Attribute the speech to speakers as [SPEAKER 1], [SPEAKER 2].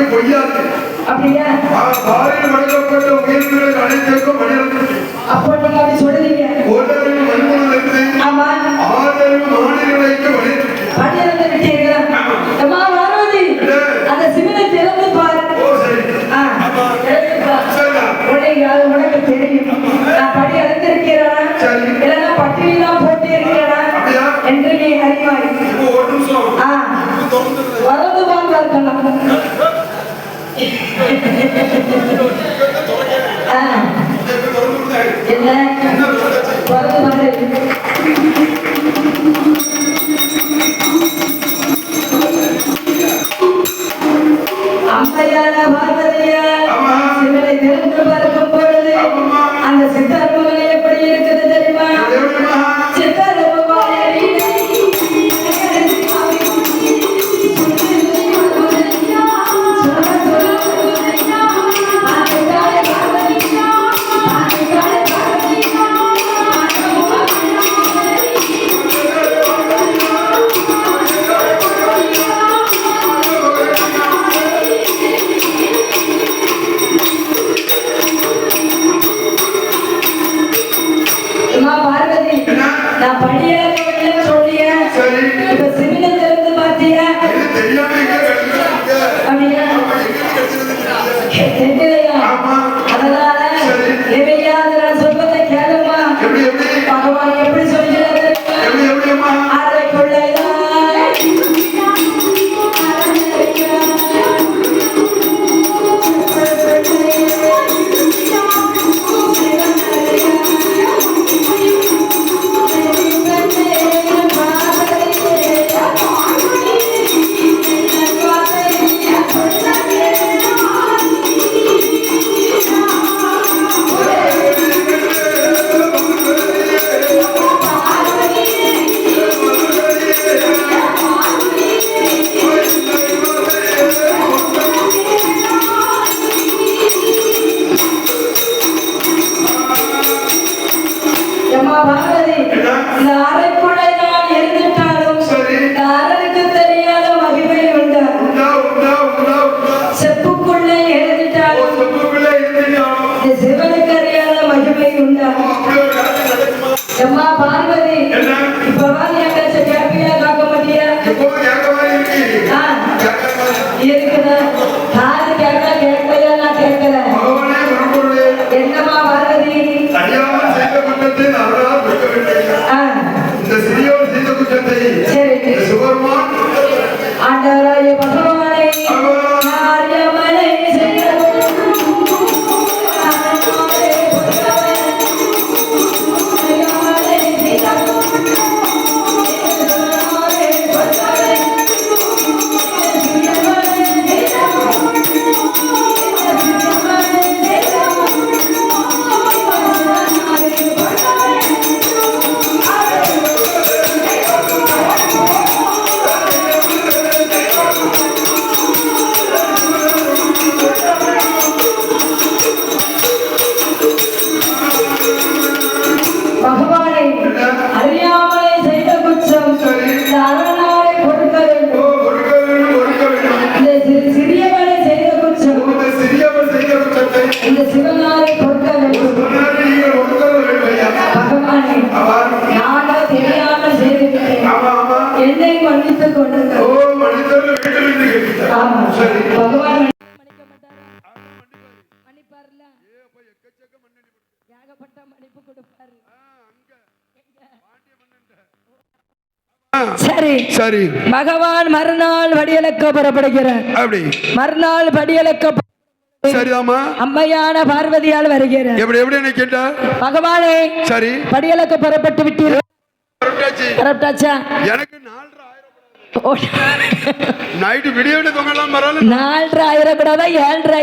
[SPEAKER 1] மடங்கு பொய்யாது
[SPEAKER 2] அப்படியா?
[SPEAKER 1] பாறையில் வழங்கப்பட்ட உயிர்களில் அனைத்திற்கும் மனிதர்கள்
[SPEAKER 2] அப்போ நீங்க அப்படி சொல்றீங்க
[SPEAKER 1] ஒரு அறிவு மனிதர்களுக்கு
[SPEAKER 2] ஆமா.
[SPEAKER 1] ஆறு அறிவு மாநிலங்களுக்கு மனிதர்கள்
[SPEAKER 2] மனிதர்களை விட்டீர்களா? அம்மா வாராதி. அந்த சிமினை திறந்து பாரு. என்ன de
[SPEAKER 1] சரி. சரி.
[SPEAKER 2] பகவான் மறுநாள் வடியலக்க புறப்படுகிறார்.
[SPEAKER 1] அப்படி.
[SPEAKER 2] மறுநாள் படியலக்க
[SPEAKER 1] சரிதாமா
[SPEAKER 2] அம்மையான பார்வதியால் வருகிறார்.
[SPEAKER 1] எப்படி எப்படி கேட்டா?
[SPEAKER 2] பகவானே
[SPEAKER 1] சரி.
[SPEAKER 2] படியலக்க புறப்பட்டு விட்டீர்கள்.
[SPEAKER 1] எனக்கு நாலரை நைட்டு விடிய தொங்கலாம்
[SPEAKER 2] நாலரை ஆயிரம் கூட ஏழரை